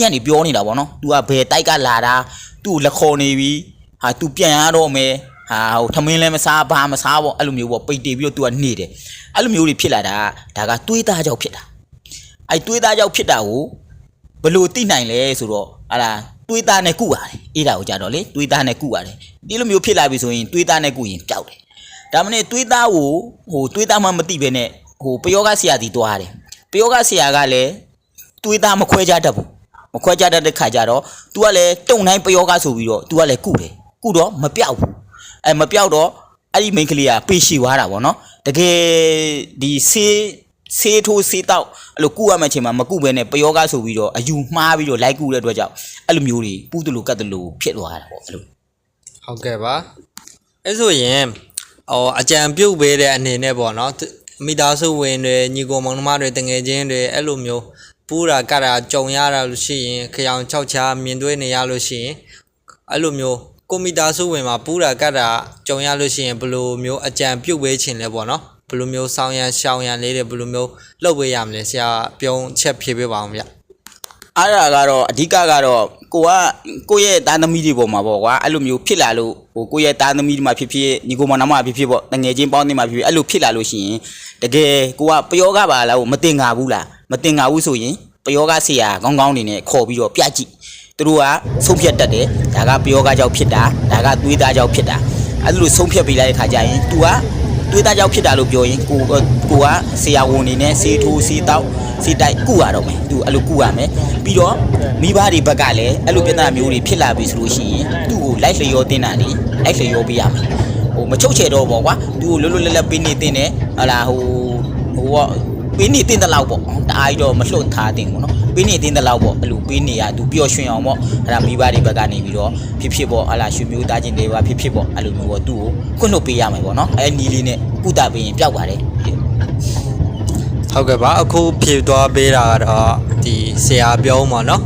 ညနေပြောနေတာဗောနော် तू ကဘယ်တိုက်ကလာတာ तू လက်ခေါ်နေပြီဟာ तू ပြန်ရတော့မယ်ဟာဟိုထမင်းလည်းမစားဘာမစားဗောအဲ့လိုမျိုးဗောပိတ်တေပြီးတော့ तू ကနေတယ်အဲ့လိုမျိုးတွေဖြစ်လာတာဒါကတွေးသားကြောင့်ဖြစ်တာအဲ့တွေးသားကြောင့်ဖြစ်တာကိုဘယ်လို့သိနိုင်လဲဆိုတော့ဟာလာတွေးသားနဲ့ကုရတယ်အေးဒါကိုကြတော့လေတွေးသားနဲ့ကုရတယ်ဒီလိုမျိုးဖြစ်လာပြီဆိုရင်တွေးသားနဲ့ကုရင်ပျောက်တယ်ဒါမှမဟုတ်တွေးသားကိုဟိုတွေးသားမှမသိဘဲနဲ့ဟိုပယောဂဆရာတီသွားတယ်ပယောဂဆရာကလည်း တွေးသားမခွဲကြတတ်ဘူး မခွဲကြတတ်တဲ့ခါကျတော့ तू ကလည်းတုံတိုင်းပယောကဆိုပြီးတော့ तू ကလည်းကုတယ်ကုတော့မပြောက်ဘူးအဲမပြောက်တော့အဲ့ဒီမိန်းကလေးကပေးရှိသွားတာဗောနော်တကယ်ဒီဆေးဆေးထိုးဆေးတောက်အဲ့လိုကုရမယ့်အချိန်မှာမကုဘဲနဲ့ပယောကဆိုပြီးတော့အယူမှားပြီးတော့လိုက်ကုတဲ့အတွက်ကြောင့်အဲ့လိုမျိုးတွေပူးတလူကတ်တလူဖြစ်သွားတာဗောအဲ့လိုဟုတ်ကဲ့ပါအဲဆိုရင်ဟောအကြံပြုတ်ပေးတဲ့အနေနဲ့ပေါ့နော်သူမိသားစုဝင်တွေညီကိုမောင်နှမတွေတငယ်ချင်းတွေအဲ့လိုမျိုး ပူးတာကတ်တာကြုံရတာလို့ရှိရင်ခရောင်ချောက်ချာမြင်တွေ့နေရလို့ရှိရင်အဲ့လိုမျိုးကိုမိသားစုဝင်မှာပူးတာကတ်တာကြုံရလို့ရှိရင်ဘယ်လိုမျိုးအကြံပြုတ်ပေးခြင်းလဲပေါ့နော်ဘယ်လိုမျိုးဆောင်းရန်ရှောင်းရန်လေးတွေဘယ်လိုမျိုးလုပ်ပေးရမလဲဆရာပြုံးချက်ဖြေပေးပါအောင်ဗျအဲ့ဒါကတော့အဓိကကတော့ကိုကကိုယ့်ရဲ့သားသမီးတွေပေါ်မှာပေါ့ကွာအဲ့လိုမျိုးဖြစ်လာလို့ဟိုကိုယ့်ရဲ့သားသမီးတွေမှာဖြစ်ဖြစ်ညီကိုမောင်နှမဖြစ်ဖြစ်ပေါ့တငယ်ချင်းပေါင်းတွေမှာဖြစ်ဖြစ်အဲ့လိုဖြစ်လာလို့ရှိရင်တကယ်ကိုကပယောဂပါလားဟိုမတင်ငါဘူးလားမတင်ငါဘူးဆိုရင် ပယောဂဆရာကောင်းကောင်းနေနဲ့ခေါ်ပြီးတော့ပြကြည့်သူတို့ကဆုံးဖြတ်တတ်တယ်ဒါကပယောဂကြောင့်ဖြစ်တာဒါကသွေးသားကြောင့်ဖြစ်တာအဲ့လိုဆုံးဖြတ်ပေးလိုက်တဲ့ခါကျရင် तू ကတွေးသားကြောင့်ဖြစ်တာလို့ပြောရင်ကိုကိုကဆရာဝန်နေနဲ့စေးထိုးစေးတောက်စေးတိုက်ကုရတော့မယ်သူအဲ့လိုကုရမယ်ပြီးတော့မိဘတွေဘက်ကလည်းအဲ့လိုပြဿနာမျိုးတွေဖြစ်လာပြီဆိုလို့ရှိရင်သူ့ကိုလိုက်လျောတင်တာနေလိုက်လျောပေးရမယ်ဟိုမချုပ်ချယ်တော့ပေါ့ကွာသူ့ကိုလွတ်လွတ်လပ်လပ်ပေးနေတင်တယ်ဟာလာဟိုဟိုက ပေးနေတင်တဲ့လောက်ပေါ့တအားကြီးတော့မလှုပ်ထားတင်ဘူးနော်ပေးနေတင်တဲ့လောက်ပေါ့အဲ့လိုပေးနေရသူပျော်ရွှင်အောင်ပေါ့အဲ့ဒါမိဘတွေဘက်ကနေပြီးတော့ဖြစ်ဖြစ်ပေါ့ဟာလာရွှေမျိုးသားချင်းတွေပါဖြစ်ဖြစ်ပေါ့အဲ့လိုမျိုးပေါ့သူ့ကိုခွင့်လွှတ်ပေးရမယ်ပေါ့နော်အဲ့နီးလေးနဲ့ကုသပေးရင်ပျောက်ပါတယ် ဟုတ်ကဲ့ပါအခုဖြေသွားပေးတာကတော့ဒီဆရာပြောမှာเนาะ